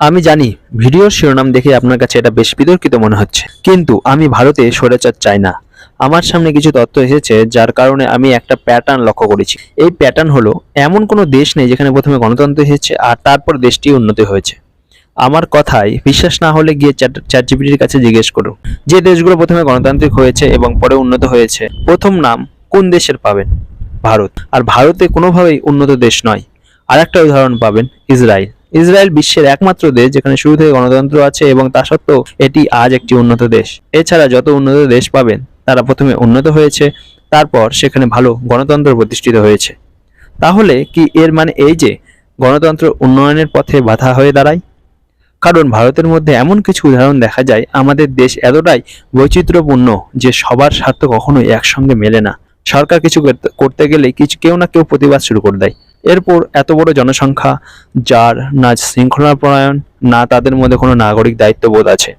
আমি জানি ভিডিওর শিরোনাম দেখে আপনার কাছে এটা বেশ বিতর্কিত মনে হচ্ছে। কিন্তু আমি ভারতে স্বৈরাচার চাই না। আমার সামনে কিছু তথ্য এসেছে যার কারণে আমি একটা প্যাটার্ন লক্ষ্য করেছি। এই প্যাটার্ন হলো, এমন কোনো দেশ নেই যেখানে প্রথমে গণতন্ত্র এসেছে আর তারপর দেশটি উন্নতি হয়েছে। আমার কথায় বিশ্বাস না হলে গিয়ে চ্যাট জিপিটির কাছে জিজ্ঞেস করুন। যে দেশগুলো প্রথমে গণতান্ত্রিক হয়েছে এবং পরে উন্নত হয়েছে, প্রথম নাম কোন দেশের পাবেন? ভারত। আর ভারতে কোনোভাবেই উন্নত দেশ নয়। আর একটা উদাহরণ পাবেন ইসরায়েল। ইসরায়েল বিশ্বের একমাত্র দেশ যেখানে শুরু থেকে গণতন্ত্র আছে এবং তা সত্ত্বেও এটি আজ একটি উন্নত দেশ। এছাড়া যত উন্নত দেশ পাবেন, তারা প্রথমে উন্নত হয়েছে, তারপর সেখানে ভালো গণতন্ত্র প্রতিষ্ঠিত হয়েছে। তাহলে কি এর মানে এই যে গণতন্ত্র উন্নয়নের পথে বাধা হয়ে দাঁড়ায়? কারণ ভারতের মধ্যে এমন কিছু উদাহরণ দেখা যায়, আমাদের দেশ এতটাই বৈচিত্র্যপূর্ণ যে সবার স্বার্থ কখনোই একসঙ্গে মেলে না। সরকার কিছু করতে- গেলে কিছু কেউ না কেউ প্রতিবাদ শুরু করে দেয়। এরপর এত বড় জনসংখ্যা যার না শৃঙ্খলা প্রণয়ন না তাদের মধ্যে কোনো নাগরিক দায়িত্ববোধ আছে।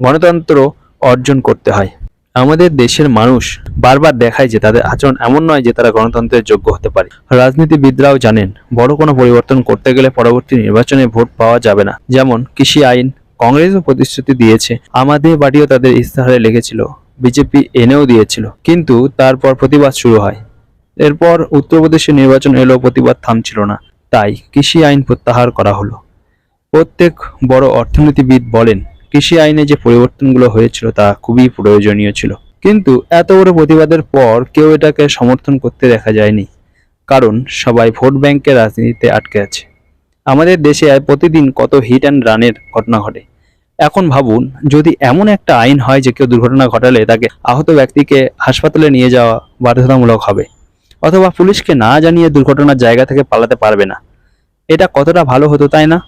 গণতন্ত্র অর্জন করতে হয়। আমাদের দেশের মানুষ বারবার দেখায় যে তাদের আচরণ এমন নয় যে তারা গণতন্ত্রের যোগ্য হতে পারে। রাজনীতিবিদরাও জানেন, বড় কোনো পরিবর্তন করতে গেলে পরবর্তী নির্বাচনে ভোট পাওয়া যাবে না। যেমন কৃষি আইন, কংগ্রেসও প্রতিশ্রুতি দিয়েছে। আমাদের পার্টিও তাদের ইস্তাহারে লিখেছিল বিজেপি এনেও দিয়েছিল। কিন্তু তারপর প্রতিবাদ শুরু হয়। এরপর উত্তরপ্রদেশে নির্বাচন এলেও প্রতিবাদ থামছিল না। তাই কৃষি আইন প্রত্যাহার করা হলো। প্রত্যেক বড় অর্থনীতিবিদ বলেন, কৃষি আইনে যে পরিবর্তনগুলো হয়েছিল তা খুবই প্রয়োজনীয় ছিল। কিন্তু এত বড় প্রতিবাদের পর কেউ এটাকে সমর্থন করতে দেখা যায়নি, কারণ সবাই ভোট ব্যাংকের রাজনীতিতে আটকে আছে। আমাদের দেশে প্রতিদিন কত হিট অ্যান্ড রানের ঘটনা ঘটে। এখন ভাবুন, যদি এমন একটা আইন হয় যে কেউ দুর্ঘটনা ঘটালে তাকে আহত ব্যক্তিকে হাসপাতালে নিয়ে যাওয়া বাধ্যতামূলক হবে। অথবা পুলিশকে না জানিয়ে দুর্ঘটনার জায়গা থেকে পালাতে পারবে না। এটা কতটা ভালো হতো তাই না?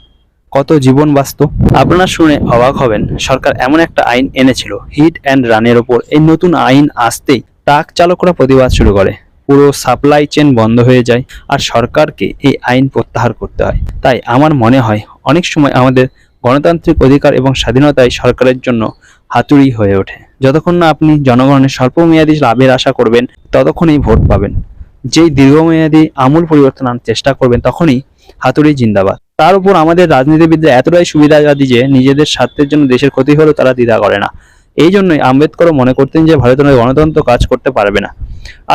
কত জীবন বাঁচত? আপনারা শুনে অবাক হবেন। সরকার এমন একটা আইন এনেছিল, হিট অ্যান্ড রানের ওপর। এই নতুন আইন আসতেই ট্রাক চালকরা প্রতিবাদ শুরু করে। পুরো সাপ্লাই চেন বন্ধ হয়ে যায় আর সরকারকে এই আইন প্রত্যাহার করতে হয়। তাই আমার মনে হয়, অনেক সময় আমাদের গণতান্ত্রিক অধিকার এবং স্বাধীনতায় সরকারের জন্য হাতুড়ি হয়ে ওঠে। যতক্ষণ না আপনি জনগণের স্বল্পমেয়াদী লাভের আশা করবেন, ততক্ষণই ভোট পাবেন। যেই দীর্ঘমেয়াদী আমূল পরিবর্তন আনার চেষ্টা করবেন তখনই হাতুড়ি জিন্দাবাদ। তার উপর আমাদের রাজনীতিবিদরা এতটাই সুবিধাবাদী যে নিজেদের স্বার্থের জন্য দেশের ক্ষতি হলেও তারা দ্বিধা করে না। এই জন্যই আম্বেদকরও মনে করতেন যে ভারতের গণতন্ত্র কাজ করতে পারবে না।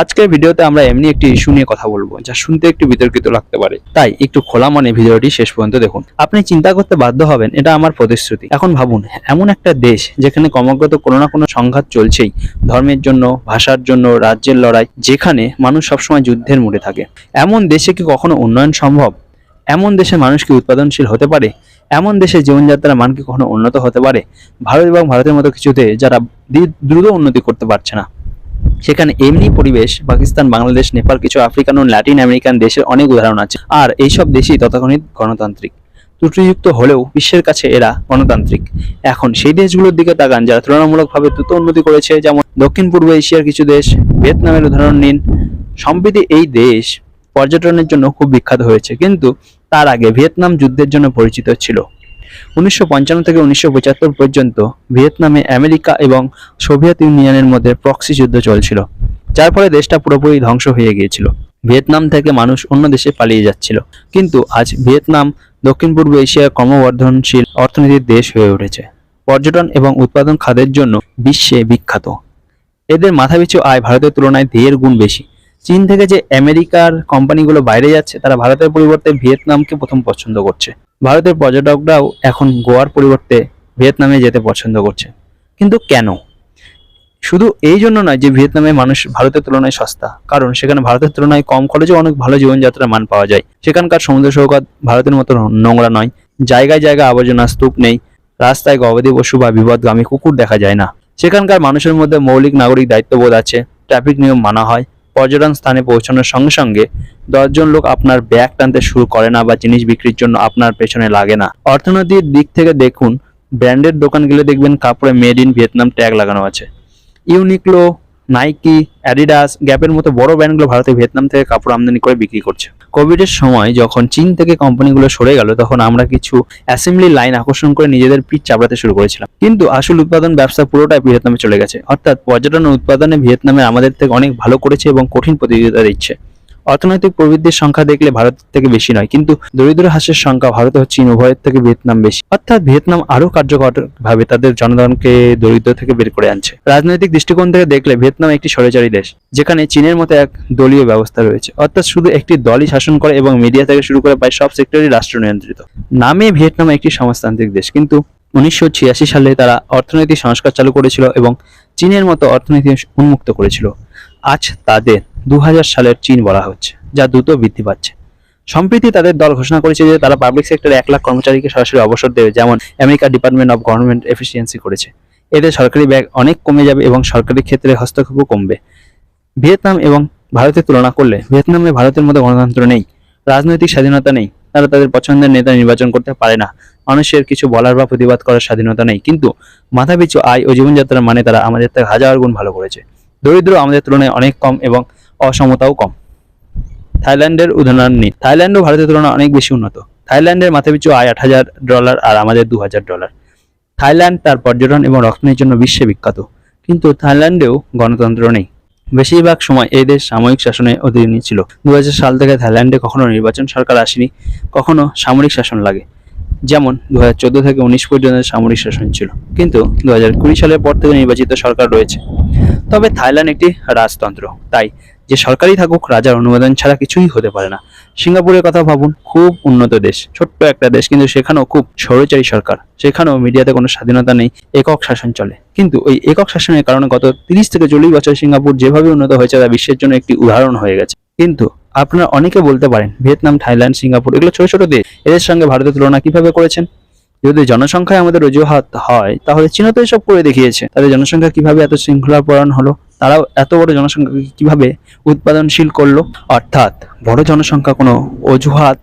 আজকের ভিডিওতে আমরা এমনি একটি ইস্যু নিয়ে কথা বলব, যা শুনতে একটু বিতর্কিত লাগতে পারে। তাই একটু খোলা মনে ভিডিওটি শেষ পর্যন্ত দেখুন। আপনি চিন্তা করতে বাধ্য হবেন, এটা আমার প্রতিশ্রুতি। এখন ভাবুন, এমন একটা দেশ যেখানে ক্রমাগত কোনো না কোনো সংঘাত চলছেই, ধর্মের জন্য, ভাষার জন্য, রাজ্যের লড়াই, যেখানে মানুষ সবসময় যুদ্ধের মুড়ে থাকে। এমন দেশে কি কখনো উন্নয়ন সম্ভব? এমন দেশে মানুষ কি উৎপাদনশীল হতে পারে? এমন দেশে জীবনযাত্রার মান কি কখনো উন্নত হতে পারে? ভারত এবং ভারতের মতো কিছুতে যারা দ্রুত উন্নতি করতে পারছে না। সেখানে এমনি পরিবেশ, পাকিস্তান, বাংলাদেশ, নেপাল, কিছু আফ্রিকান ও ল্যাটিন আমেরিকান দেশের অনেক উদাহরণ আছে। আর এইসব দেশই তথাকথিত গণতান্ত্রিক। ত্রুটিযুক্ত হলেও বিশ্বের কাছে এরা গণতান্ত্রিক। এখন সেই দেশগুলোর দিকে তাকান যারা তুলনামূলকভাবে দ্রুত উন্নতি করেছে, যেমন দক্ষিণ পূর্ব এশিয়ার কিছু দেশ, ভিয়েতনামের উদাহরণ নিন। সম্প্রতি এই দেশ পর্যটনের জন্য খুব বিখ্যাত হয়েছে, কিন্তু তার আগে ভিয়েতনাম যুদ্ধের জন্য পরিচিত ছিল। উনিশশো পঞ্চান্ন থেকে উনিশশো পঁচাত্তর পর্যন্ত ভিয়েতনামে আমেরিকা এবং সোভিয়েত ইউনিয়নের মধ্যে প্রক্সি যুদ্ধ চলছিল, যার ফলে দেশটা পুরোপুরি ধ্বংস হয়ে গিয়েছিল। ভিয়েতনাম থেকে মানুষ অন্য দেশে পালিয়ে যাচ্ছিল। কিন্তু আজ ভিয়েতনাম দক্ষিণ পূর্ব এশিয়ার ক্রমবর্ধনশীল অর্থনীতির দেশ হয়ে উঠেছে। পর্যটন এবং উৎপাদন খাতের জন্য বিশ্বে বিখ্যাত। এদের মাথাপিছু আয় ভারতের তুলনায় দেড় গুণ বেশি। চীন থেকে যে আমেরিকার কোম্পানিগুলো বাইরে যাচ্ছে, তারা ভারতের পরিবর্তে ভিয়েতনামকে প্রথম পছন্দ করছে। ভারতের পর্যটকরাও এখন গোয়ার পরিবর্তে ভিয়েতনামে যেতে পছন্দ করছে। কিন্তু কেন? শুধু এই জন্য নয় যে ভিয়েতনামে মানুষ ভারতের তুলনায় সস্তা। কারণ সেখানে ভারতের তুলনায় কম খরচে অনেক ভালো জীবনযাত্রার মান পাওয়া যায়। সেখানকার সমুদ্র সৈকত ভারতের মতো নোংরা নয়। জায়গায় জায়গায় আবর্জনা, স্তূপ নেই। রাস্তায় গবাদি পশু বা বিপদগামী কুকুর দেখা যায় না। সেখানকার মানুষের মধ্যে মৌলিক নাগরিক দায়িত্ববোধ আছে। ট্রাফিক নিয়ম মানা হয়। পর্যটন স্থানে পৌঁছানোর সঙ্গে সঙ্গে দশজন লোক আপনার ব্যাগ টানতে শুরু করে না বা জিনিস বিক্রির জন্য আপনার পেছনে লাগে না। অর্থনৈতিক দিক থেকে দেখুন, ব্র্যান্ডের দোকানগুলো গেলে দেখবেন কাপড়ে মেড ইন ভিয়েতনাম ট্যাগ লাগানো আছে। ইউনিক্লো নাইকি অ্যাডিডাস গ্যাপের মতো বড় ব্র্যান্ডগুলো ভারতে ভিয়েতনাম থেকে কাপড় আমদানি করে বিক্রি করছে। কোভিডের সময় যখন চীন থেকে কোম্পানিগুলো সরে গেল, তখন আমরা কিছু অ্যাসেম্বলি লাইন আকর্ষণ করে নিজেদের পিঠ চাপড়াতে শুরু করেছিলাম। কিন্তু আসল উৎপাদন ব্যবসা পুরোটাই ভিয়েতনামে চলে গেছে। অর্থাৎ পর্যটন উৎপাদনে ভিয়েতনামে আমাদের থেকে অনেক ভালো করেছে এবং কঠিন প্রতিযোগিতা দিচ্ছে। অর্থনৈতিক প্রবৃদ্ধির সংখ্যা দেখলে ভারত থেকে বেশি নয়, কিন্তু দরিদ্র হাসের সংখ্যা ভারত ও চীন উভয়ের থেকে ভিয়েতনাম বেশি। অর্থাৎ ভিয়েতনাম আরও কার্যকর ভাবে তাদের জনগণকে দরিদ্র থেকে বের করে আনছে। রাজনৈতিক দৃষ্টিকোণ থেকে দেখলে ভিয়েতনাম একটি স্বৈরাচারী দেশ, যেখানে চীনের মতো এক দলীয় ব্যবস্থা রয়েছে। অর্থাৎ শুধু একটি দলই শাসন করে এবং মিডিয়া থেকে শুরু করে প্রায় সব সেক্টরই রাষ্ট্র নিয়ন্ত্রিত। নামে ভিয়েতনাম একটি সমাজতান্ত্রিক দেশ, কিন্তু উনিশশো ছিয়াশি সালে তারা অর্থনৈতিক সংস্কার চালু করেছিল এবং চীনের মতো অর্থনীতি উন্মুক্ত করেছিল। আজ তাদের দু হাজার সালের চীন বলা হচ্ছে, যা দ্রুত বৃদ্ধি পাচ্ছে। সম্প্রতি তাদের দল ঘোষণা করেছে যে তারা পাবলিক সেক্টরে এক লাখ কর্মচারীকে সরাসরি অবসর দেবে, যেমন America department of government efficiency করেছে। এতে সরকারি ব্যাগ অনেক কমে যাবে এবং সরকারি ক্ষেত্রে হস্তক্ষেপও কমবে। ভিয়েতনাম এবং ভারতের তুলনা করলে ভিয়েতনামে ভারতের মতো গণতন্ত্র নেই, রাজনৈতিক স্বাধীনতা নেই, তারা তাদের পছন্দের নেতা নির্বাচন করতে পারে না। মানুষের কিছু বলার বা প্রতিবাদ করার স্বাধীনতা নেই, কিন্তু মাথাপিছু আয় ও জীবনযাত্রার মানে তারা আমাদের থেকে হাজার গুণ ভালো করেছে। দরিদ্র আমাদের তুলনায় অনেক কম এবং অসমতাও কম। থাইল্যান্ডের উদাহরণ নিন। থাইল্যান্ডও ভারতের তুলনায় অনেক বেশি উন্নত। থাইল্যান্ডের মাথাপিছু আয় আট হাজার ডলার আর আমাদের দু হাজার ডলার। থাইল্যান্ড তার পর্যটন এবং রপ্তানির জন্য বিশ্বে বিখ্যাত। কিন্তু থাইল্যান্ডেও গণতন্ত্র নেই। বেশিরভাগ সময় এই দেশ সামরিক শাসনের অধীনে ছিল। দু সাল থেকে থাইল্যান্ডে কখনো নির্বাচন সরকার আসেনি, কখনো সামরিক শাসন লাগে। যেমন দু থেকে উনিশ পর্যন্ত সামরিক শাসন ছিল। কিন্তু দু সালের পর থেকে নির্বাচিত সরকার রয়েছে। তবে থাইল্যান্ড একটি রাজতন্ত্র। তাই যে সরকারি থাকুক, রাজার অনুমোদন ছাড়া কিছুই হতে পারে না। সিঙ্গাপুরের কথা ভাবুন, খুব উন্নত দেশ, ছোট্ট একটা দেশ, কিন্তু সেখানেও খুব স্বৈরাচারী সরকার। সেখানেও মিডিয়াতে কোনো স্বাধীনতা নেই, একক শাসন চলে। কিন্তু ওই একক শাসনের কারণে গত তিরিশ থেকে চল্লিশ বছর সিঙ্গাপুর যেভাবে উন্নত হয়েছে, তা বিশ্বের জন্য একটি উদাহরণ হয়ে গেছে। কিন্তু আপনারা অনেকে বলতে পারেন, ভিয়েতনাম, থাইল্যান্ড, সিঙ্গাপুর, এগুলো ছোট ছোট দেশ, এদের সঙ্গে ভারতের তুলনা কীভাবে করেছেন? যদি জনসংখ্যায় আমাদের অজুহাত হয়, তাহলে চীনও তো এসব করে দেখিয়েছে। তাদের জনসংখ্যা কীভাবে এত শৃঙ্খলাপরায়ণ হলো? তারাও এত বড় জনসংখ্যাকে কীভাবে উৎপাদনশীল করল? অর্থাৎ বড় জনসংখ্যা কোনো অজুহাত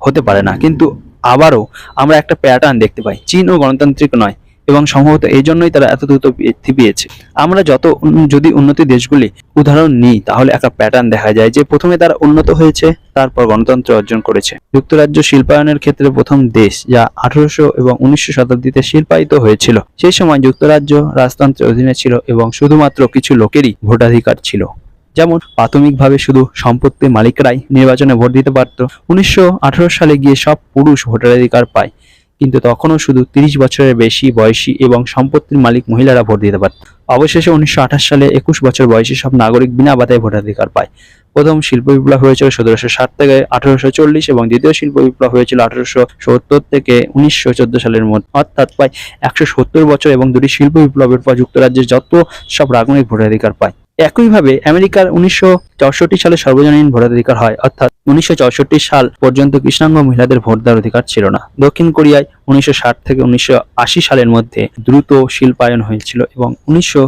হতে পারে না। কিন্তু আবারও আমরা একটা প্যাটার্ন দেখতে পাই। চীন ও গণতান্ত্রিক নয়। এবং সম্ভবত এই জন্যই তারা এত দ্রুত বৃদ্ধি পেয়েছে। আমরা যত যদি উন্নতি দেশগুলি উদাহরণ নিই, তাহলে একটা প্যাটার্ন দেখা যায় যে প্রথমে তারা উন্নত হয়েছে, তারপর গণতন্ত্র অর্জন করেছে। যুক্তরাজ্য শিল্পায়নের ক্ষেত্রে প্রথম দেশ যা আঠারোশো এবং উনিশশো শতাব্দীতে শিল্পায়িত হয়েছিল। সেই সময় যুক্তরাজ্য রাজতন্ত্রের অধীনে ছিল এবং শুধুমাত্র কিছু লোকেরই ভোটাধিকার ছিল। যেমন প্রাথমিকভাবে শুধু সম্পত্তির মালিকরাই নির্বাচনে ভোট দিতে পারত। উনিশশো আঠারো সালে গিয়ে সব পুরুষ ভোটাধিকার পায়। কিন্তু তখনও শুধু তিরিশ বছরের বেশি বয়সী এবং সম্পত্তির মালিক মহিলারা ভোট দিতে পারত। অবশেষে উনিশশো আঠাশ সালে একুশ বছর বয়সী সব নাগরিক বিনা বাধায় ভোটাধিকার পায়। প্রথম শিল্প বিপ্লব হয়েছিল সতেরোশো ষাট থেকে আঠারোশো চল্লিশ এবং দ্বিতীয় শিল্প বিপ্লব হয়েছিল আঠারোশো সত্তর থেকে উনিশশো চোদ্দ সালের মধ্যে। অর্থাৎ প্রায় একশো সত্তর বছর এবং দুটি শিল্প বিপ্লবের পর যুক্তরাজ্যের যত সব নাগরিক ভোটাধিকার পায়। একইভাবে আমেরিকার উনিশশো চৌষট্টি সালে সর্বজনীন ভোটাধিকার হয়, অর্থাৎ উনিশশো চৌষট্টি সাল পর্যন্ত কৃষ্ণাঙ্গ মহিলাদের ভোট দেওয়ার অধিকার ছিল না। দক্ষিণ কোরিয়ায় উনিশশো ষাট থেকে উনিশশো আশি সালের মধ্যে দ্রুত শিল্পায়ন হয়েছিল এবং উনিশশো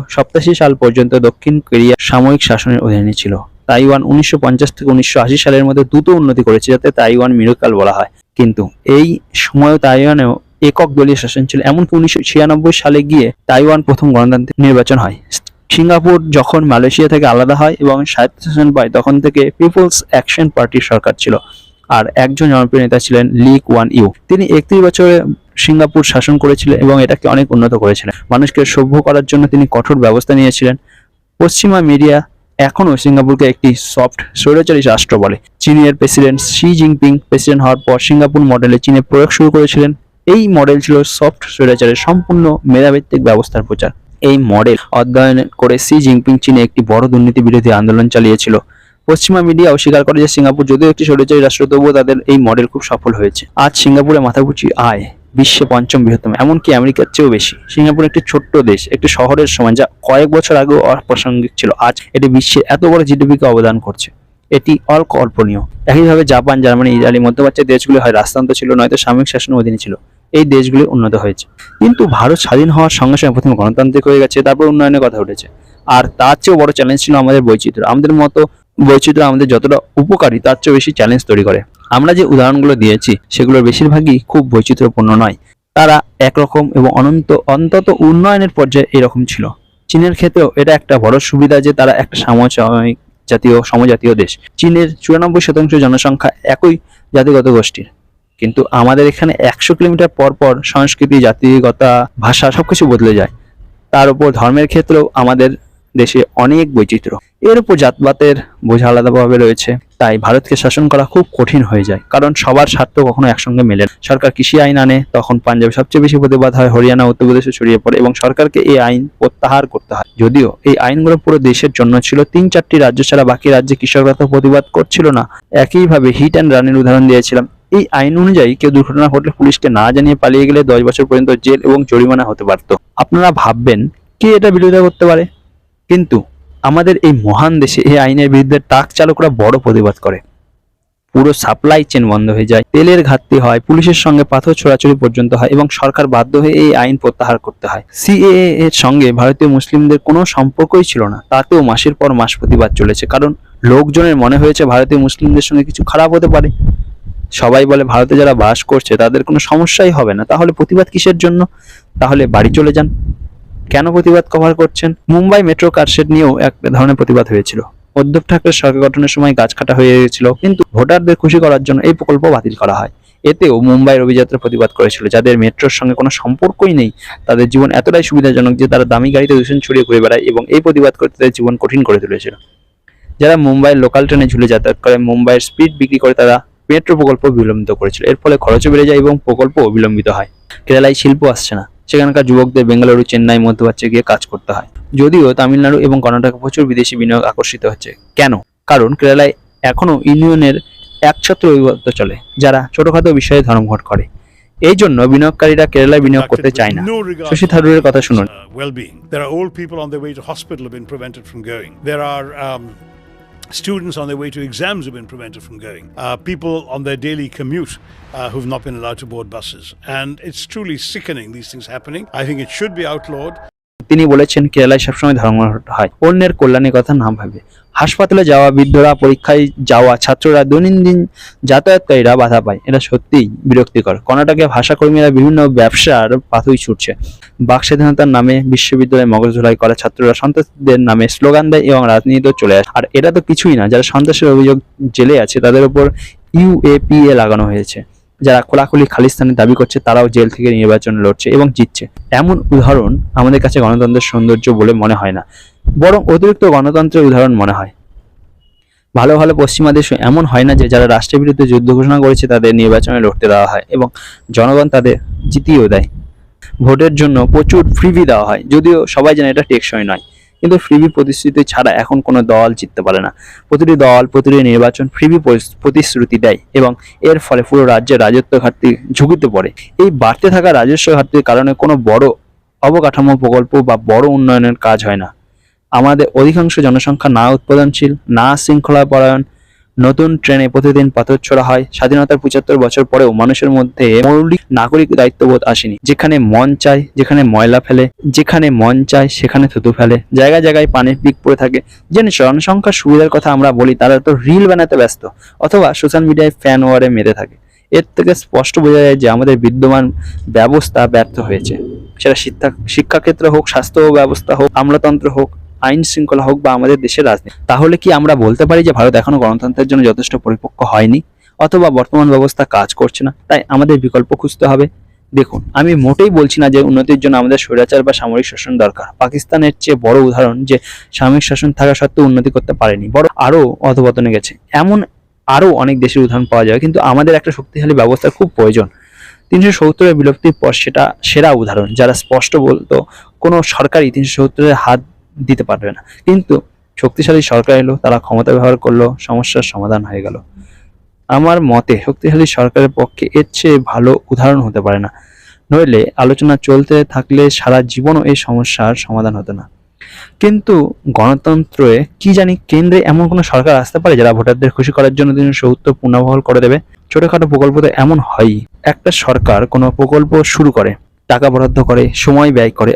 সাল পর্যন্ত দক্ষিণ কোরিয়া সাময়িক শাসনের অধীনে ছিল। তাইওয়ান উনিশশো পঞ্চাশ থেকে উনিশশো আশি সালের মধ্যে দ্রুত উন্নতি করেছে যাতে তাইওয়ান মিরকাল বলা হয়। কিন্তু এই সময়ও তাইওয়ানেও একক দলীয় শাসন ছিল, এমনকি উনিশশো ছিয়ানব্বই সালে গিয়ে তাইওয়ান প্রথম গণতান্ত্রিক নির্বাচন হয়। সিঙ্গাপুর যখন মালয়েশিয়া থেকে আলাদা হয় এবং স্বায়ত্তশাসন পায়, তখন থেকে পিপলস অ্যাকশন পার্টির সরকার ছিল। আর একজন জনপ্রিয় নেতা ছিলেন লি কুয়ান ইউ তিনি একত্রিশ বছরে সিঙ্গাপুর শাসন করেছিলেন এবং এটাকে অনেক উন্নত করেছিলেন। মানুষকে সভ্য করার জন্য তিনি কঠোর ব্যবস্থা নিয়েছিলেন। পশ্চিমা মিডিয়া এখনও সিঙ্গাপুরকে একটি সফট স্বৈরাচারী রাষ্ট্র বলে। চীনের প্রেসিডেন্ট শি জিনপিং প্রেসিডেন্ট হওয়ার পর সিঙ্গাপুর মডেলে চীনে প্রয়োগ শুরু করেছিলেন। এই মডেল ছিল সফট স্বৈরাচারের সম্পূর্ণ মেধাভিত্তিক ব্যবস্থার প্রচার। এই মডেল অধ্যয়ন করে সি জিনপিং চীনে একটি বড় দুর্নীতি বিরোধী আন্দোলন চালিয়েছিল। পশ্চিমা মিডিয়া অস্বীকার করে যে সিঙ্গাপুর যদিও একটি স্বৈরাচারী রাষ্ট্র, তবুও তাদের এই মডেল খুব সফল হয়েছে। আজ সিঙ্গাপুরে মাথাপিছু আয় বিশ্বে পঞ্চম বৃহত্তম, এমনকি আমেরিকার চেয়েও বেশি। সিঙ্গাপুর একটি ছোট্ট দেশ, একটি শহরের সমান যা কয়েক বছর আগেও অপ্রাসঙ্গিক ছিল, আজ এটি বিশ্বের এত বড় জিডিপিকে অবদান করছে। এটি অকল্পনীয় একইভাবে জাপান, জার্মানি, ইতালি, মধ্যপ্রাচ্যের দেশগুলি হয় রাজতন্ত্র ছিল, নয়তো সামরিক শাসনের অধীনে ছিল। এই দেশগুলি উন্নত হয়েছে। কিন্তু ভারত স্বাধীন হওয়ার সঙ্গে সঙ্গে প্রথমে গণতান্ত্রিক হয়ে গেছে, তারপর উন্নয়নের কথা উঠেছে। আর তার চেয়েও বড় চ্যালেঞ্জ ছিল আমাদের বৈচিত্র্য। আমাদের মতো বৈচিত্র্য আমাদের যতটা উপকারী, তার চেয়েও বেশি চ্যালেঞ্জ তৈরি করে। আমরা যে উদাহরণগুলো দিয়েছি, সেগুলোর বেশিরভাগই খুব বৈচিত্র্যপূর্ণ নয়। তারা একরকম এবং অনন্ত, অন্তত উন্নয়নের পর্যায়ে এরকম ছিল। চীনের ক্ষেত্রেও এটা একটা বড় সুবিধা যে তারা একটা সাময়িক জাতীয়, সমজাতীয় দেশ। চীনের চুরানব্বই শতাংশ জনসংখ্যা একই জাতিগত গোষ্ঠীর। কিন্তু আমাদের এখানে একশো কিলোমিটার পর পর সংস্কৃতি, জাতিগতা, ভাষা সবকিছু বদলে যায়। তার উপর ধর্মের ক্ষেত্রেও আমাদের দেশে অনেক বৈচিত্র্য। এর উপর জাতবাতের বোঝা আলাদাভাবে রয়েছে। তাই ভারতকে শাসন করা খুব কঠিন হয়ে যায়। কারণ সবার স্বার্থ কখনো একসঙ্গে মেলে। সরকার কৃষি আইন আনে, তখন পাঞ্জাবে সবচেয়ে বেশি প্রতিবাদ হয় হরিয়ানা, উত্তরপ্রদেশে ছড়িয়ে পড়ে এবং সরকারকে এই আইন প্রত্যাহার করতে হয়। যদিও এই আইনগুলো পুরো দেশের জন্য ছিল। তিন চারটি রাজ্য ছাড়া বাকি রাজ্যে কৃষকরা তো প্রতিবাদ করছিল না। একইভাবে হিট অ্যান্ড রানের উদাহরণ দিয়েছিলাম। এই আইন অনুযায়ী কেউ দুর্ঘটনা ঘটলে পুলিশকে না জানিয়ে পালিয়ে গেলে দশ বছর পর্যন্ত জেল এবং জরিমানা হতে পারত। আপনারা ভাববেন, কে এটা বিরোধিতা করতে পারে? কিন্তু আমাদের এই মহান দেশে এই আইনের বিরুদ্ধে ট্রাক চালকরা বড় প্রতিবাদ করে। পুরো সাপ্লাই চেন বন্ধ হয়ে যায়, তেলের ঘাটতি হয়, পুলিশের সঙ্গে পাথর ছোড়াছড়ি পর্যন্ত হয় এবং সরকার বাধ্য হয়ে এই আইন প্রত্যাহার করতে হয়। সিএএ এর সঙ্গে ভারতীয় মুসলিমদের কোনো সম্পর্কই ছিল না, তাতেও মাসের পর মাস প্রতিবাদ চলেছে, কারণ লোকজনের মনে হয়েছে ভারতীয় মুসলিমদের সঙ্গে কিছু খারাপ হতে পারে। সবাই বলে, ভারতে যারা বাস করছে, তাদের কোনো সমস্যাই হবে না। তাহলে প্রতিবাদ কিসের জন্য? তাহলে বাড়ি চলে যান। কেন প্রতিবাদ কভার করছেন? মুম্বাই মেট্রো কারশেড নিয়েও এক ধরনের প্রতিবাদ হয়েছিল। উদ্ধব ঠাকরে সরকার গঠনের সময় গাছ কাটা হয়ে গেছিল কিন্তু ভোটারদের খুশি করার জন্য এই প্রকল্প বাতিল করা হয়। এতেও মুম্বাইয়ের অভিযাত্রা প্রতিবাদ করেছিল, যাদের মেট্রোর সঙ্গে কোনো সম্পর্কই নেই। তাদের জীবন এতটাই সুবিধাজনক যে তারা দামি গাড়িতে দূষণ ছড়িয়ে ঘুরে বেড়ায় এবং এই প্রতিবাদ করতে তাদের জীবন কঠিন করে তুলেছিল। যারা মুম্বাইয়ের লোকাল ট্রেনে ঝুলে যাতায়াত করে, মুম্বাইয়ের স্পিড বিক্রি করে তারা মেট্রো প্রকল্প বিলম্বিত করেছিল। এর ফলে খরচও বেড়ে যায় এবং প্রকল্পও বিলম্বিত হয়। কেরালায় শিল্প আসছে না। সেখানকার যুবকদের বেঙ্গালুরু চেন্নাই মধ্যপ্রাচ্যে গিয়ে কাজ করতে হয়। যদিও তামিলনাড়ু এবং কর্ণাটকে প্রচুর বিদেশি বিনিয়োগ আকর্ষিত হচ্ছে। কেন? কারণ কেরালায় এখনও ইউনিয়নের একছত্র অভিবদ্ধ চলে যারা ছোটখাটো বিষয়ে ধর্মঘট করে। এই জন্য বিনিয়োগকারীরা কেরালায় বিনিয়োগ করতে চায় না। শশী থারুরের কথা শুনুন. There are old people on their way to hospital have been prevented from going. There are um, students on their way to exams have been prevented from going. Uh, people on their daily commute uh, who've not been allowed to board buses. And it's truly sickening, these things happening. I think it should be outlawed. তিনি বলেছেন, কেরালায় সবসময় ধর্মঘট হয়, অন্যের কল্যাণের কথা না ভাবে। হাসপাতালে যাওয়া বৃদ্ধরা পরীক্ষায় যাওয়া ছাত্ররা দৈনন্দিন যাতায়াতকারীরা বাধা পায়। এটা সত্যিই বিরক্তিকর। কর্ণাটকে ভাষাকর্মীরা বিভিন্ন ব্যবসার পাথুই ছুটছে। বাক স্বাধীনতার নামে বিশ্ববিদ্যালয়ে মগজ ধোলাই করা ছাত্ররা সন্ত্রাসীদের নামে স্লোগান দেয় এবং রাজনীতিতেও চলে আসে। আর এটা তো কিছুই না, যারা সন্ত্রাসের অভিযোগ জেলে আছে, তাদের উপর ইউএপিএ লাগানো হয়েছে। যারা খোলাখুলি খালিস্তানের দাবি করছে, তারাও জেল থেকে নির্বাচন লড়ছে এবং জিতছে। এমন উদাহরণ আমাদের কাছে গণতন্ত্রের সৌন্দর্য বলে মনে হয় না। বরং অতিরিক্ত গণতন্ত্রের উদাহরণ মনে হয়। ভালো ভালো পশ্চিমা দেশে এমন হয় না যে যারা রাষ্ট্রের বিরুদ্ধে যুদ্ধ ঘোষণা করেছে, তাদের নির্বাচনে লড়তে দেওয়া হয় এবং জনগণ তাদের জিতিয়েও দেয়। ভোটের জন্য প্রচুর ফ্রিবি দেওয়া হয়, যদিও সবাই জানে এটা টেকসই নয়। কিন্তু ফ্রিবি প্রতিশ্রুতি ছাড়া এখন কোনো দল জিততে পারে না। প্রতিটি দল, প্রতিটি নির্বাচন ফ্রিবি প্রতিশ্রুতি দেয় এবং এর ফলে পুরো রাজ্যে রাজত্ব ঘাটতি ঝুঁকিতে পড়ে। এই বাড়তে থাকা রাজস্ব ঘাটতির কারণে কোনো বড় অবকাঠামো প্রকল্প বা বড় উন্নয়নের কাজ হয় না। আমাদের অধিকাংশ জনসংখ্যা না উৎপাদনশীল, না শৃঙ্খলা পরায়ণ নতুন ট্রেনে প্রতিদিন পাথর ছোড়া হয়। স্বাধীনতার পঁচাত্তর বছর পরেও মানুষের মধ্যে মৌলিক নাগরিক দায়িত্ববোধ আসেনি। যেখানে মন চায়, যেখানে ময়লা ফেলে, যেখানে মন চায়, সেখানে থুতু ফেলে। জায়গায় জায়গায় পানির পিক পড়ে থাকে। যে জনসংখ্যার সুবিধার কথা আমরা বলি, তারা তো রিল বানাতে ব্যস্ত, অথবা সোশ্যাল মিডিয়ায় ফ্যান ওয়ারে মেরে থাকে। এর থেকে স্পষ্ট বোঝা যায় যে আমাদের বিদ্যমান ব্যবস্থা ব্যর্থ হয়েছে। সেটা শিক্ষা শিক্ষাক্ষেত্র হোক, স্বাস্থ্য ব্যবস্থা হোক, আমলাতন্ত্র হোক আইন শৃঙ্খলা হোক বা আমাদের দেশের রাজনীতি, তাহলে কি আমরা বলতে পারি যে ভারত এখনও গণতন্ত্রের জন্য যথেষ্ট পরিপক্ক হয়নি? অথবা বর্তমান ব্যবস্থা কাজ করছে না, তাই আমাদের বিকল্প খুঁজতে হবে। দেখুন, আমি মোটেই বলছি না যে উন্নতির জন্য আমাদের স্বৈরাচার বা সামরিক শাসন দরকার। পাকিস্তানের চেয়ে বড় উদাহরণ যে সামরিক শাসন থাকা সত্ত্বেও উন্নতি করতে পারেনি বড় আরও অধপতনে গেছে। এমন আরও অনেক দেশের উদাহরণ পাওয়া যাবে, কিন্তু আমাদের একটা শক্তিশালী ব্যবস্থার খুব প্রয়োজন। তিনশো সত্তরের বিলুপ্তির পর সেটা সেরা উদাহরণ, যারা স্পষ্ট বলতো কোনো সরকারই তিনশো সত্তরের হাত দিতে পারবে না। কিন্তু শক্তিশালী সরকার এলো, তারা ক্ষমতা ব্যবহার করল, সমস্যার সমাধান হয়ে গেল। আমার মতে শক্তিশালী সরকারের পক্ষে এর চেয়ে ভালো উদাহরণ হতে পারে না। নইলে আলোচনা চলতে থাকলে সারা জীবনও এই সমস্যার সমাধান হতো না। কিন্তু গণতন্ত্রে কি জানি কেন্দ্রে এমন কোনো সরকার আসতে পারে যারা ভোটারদের খুশি করার জন্য তিনি সত্তর পুনর্বহাল করে দেবে? ছোটখাটো প্রকল্প তো এমন হয়ই। একটা সরকার কোনো প্রকল্প শুরু করে, টাকা বরাদ্দ করে, সময় ব্যয় করে।